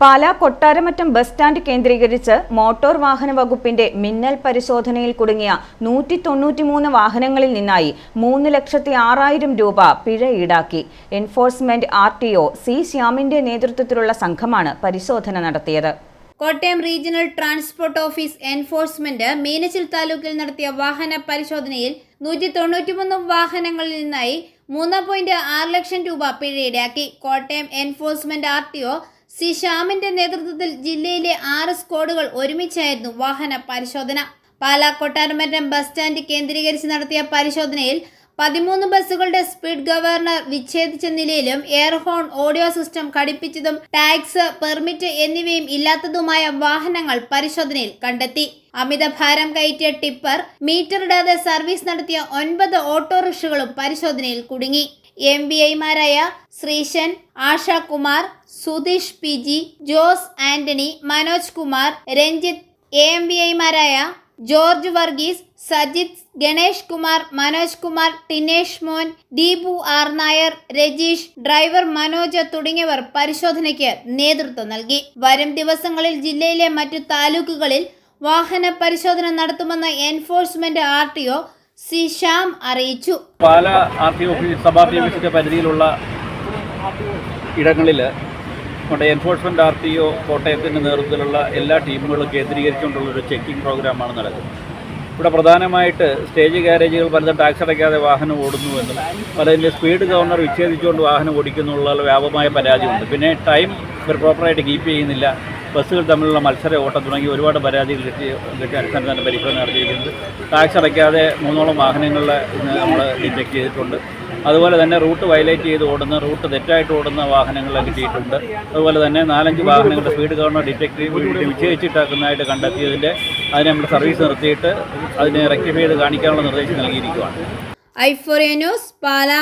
Pala Kottaramattam bus stand കേന്ദ്രീകരിച്ച് motor വാഹന വകുപ്പിന്റെ മിന്നൽ പരിശോധനയിൽ കുടുങ്ങിയ നൂറ്റി തൊണ്ണൂറ്റിമൂന്ന് വാഹനങ്ങളിൽ നിന്നായി മൂന്ന് ലക്ഷത്തി ആറായിരം രൂപ പിഴ ഈടാക്കി. Enforcement R T O C ശ്യാമിന്റെ നേതൃത്വത്തിലുള്ള സംഘമാണ് പരിശോധന നടത്തിയത്. Kottayam regional transport office enforcement Meenachil താലൂക്കിൽ നടത്തിയ വാഹന പരിശോധനയിൽ നൂറ്റി തൊണ്ണൂറ്റിമൂന്ന് വാഹനങ്ങളിൽ നിന്നായി മൂന്ന് പോയിന്റ് ആറ് ലക്ഷം രൂപ പിഴ ഈടാക്കി. Kottayam enforcement R T O C ശ്യാമിന്റെ നേതൃത്വത്തിൽ ജില്ലയിലെ ആറ് സ്ക്വാഡുകൾ ഒരുമിച്ചായിരുന്നു വാഹന പരിശോധന. പാലാ കൊട്ടാരമറ്റം ബസ് സ്റ്റാൻഡ് കേന്ദ്രീകരിച്ച് നടത്തിയ പരിശോധനയിൽ പതിമൂന്ന് ബസ്സുകളുടെ സ്പീഡ് ഗവർണർ വിച്ഛേദിച്ച നിലയിലും എയർ ഹോൺ ഓഡിയോ സിസ്റ്റം ഘടിപ്പിച്ചതും ടാക്സ് പെർമിറ്റ് എന്നിവയും ഇല്ലാത്തതുമായ വാഹനങ്ങൾ പരിശോധനയിൽ കണ്ടെത്തി. അമിത ഭാരം കയറ്റിയ ടിപ്പർ മീറ്റർ ഇടാതെ സർവീസ് നടത്തിയ ഒൻപത് ഓട്ടോറിക്ഷകളും പരിശോധനയിൽ കുടുങ്ങി. എം ബി ഐമാരായ Sreesan Ashakumar Sudheesh P G Jose Antony Manoj Kumar Ranjith A M B ഐമാരായ ജോർജ് വർഗീസ് സജിത് ഗണേഷ് കുമാർ മനോജ് കുമാർ ടിനേഷ് മോൻ ദീപു ആർ നായർ രജീഷ് ഡ്രൈവർ മനോജ് തുടങ്ങിയവർ പരിശോധനയ്ക്ക് നേതൃത്വം നൽകി. വരും ദിവസങ്ങളിൽ ജില്ലയിലെ മറ്റു താലൂക്കുകളിൽ വാഹന പരിശോധന നടത്തുമെന്ന് enforcement R T C Shyam അറിയിച്ചു. Pala R T office R T ഓഫീസിന്റെ പരിധിയിലുള്ള ഇടങ്ങളിൽ നമ്മുടെ എൻഫോഴ്സ്മെന്റ് ആർ ടി ഒ കോട്ടയത്തിന്റെ നേതൃത്വത്തിലുള്ള എല്ലാ ടീമുകളും കേന്ദ്രീകരിച്ചുകൊണ്ടുള്ള ഒരു ചെക്കിംഗ് പ്രോഗ്രാമാണ് നടക്കുന്നത്. ഇവിടെ പ്രധാനമായിട്ട് സ്റ്റേജ് ഗാരേജുകൾ പലതും ടാക്സ് അടയ്ക്കാതെ വാഹനം ഓടുന്നുവെന്നും പലതിന്റെ സ്പീഡ് ഗവർണർ വിച്ഛേദിച്ചുകൊണ്ട് വാഹനം ഓടിക്കുന്നുള്ള വ്യാപകമായ പരാതിയുണ്ട്. പിന്നെ ടൈം ഇവർ പ്രോപ്പറായിട്ട് കീപ്പ് ചെയ്യുന്നില്ല. ബസ്സുകൾ തമ്മിലുള്ള മത്സര ഓട്ടം തുടങ്ങി ഒരുപാട് പരാതികൾ കിട്ടി കിട്ടിയ അടിസ്ഥാനത്തിൽ തന്നെ പരിശോധന നടത്തിയിരിക്കുന്നത് ടാക്സ് അടയ്ക്കാതെ മൂന്നോളം വാഹനങ്ങളിൽ ഇന്ന് നമ്മൾ ഡിറ്റക്ട് ചെയ്തിട്ടുണ്ട്. അതുപോലെ തന്നെ റൂട്ട് വയലേറ്റ് ചെയ്ത് ഓടുന്ന റൂട്ട് തെറ്റായിട്ട് ഓടുന്ന വാഹനങ്ങൾ കിട്ടിയിട്ടുണ്ട്. അതുപോലെ തന്നെ നാലഞ്ച് വാഹനങ്ങളുടെ സ്പീഡ് ഗവർണർ ഡിറ്റക്ട് വിച്ഛേദിച്ചിട്ടാക്കുന്നതായിട്ട് കണ്ടെത്തിയതിന്റെ അതിനെ നമ്മൾ സർവീസ് നിർത്തിയിട്ട് അതിനെ റെക്ടിഫൈ ചെയ്ത് കാണിക്കാനുള്ള നിർദ്ദേശം നൽകിയിരിക്കുകയാണ് ഐ ഫോറിയ ന്യൂസ് പാല.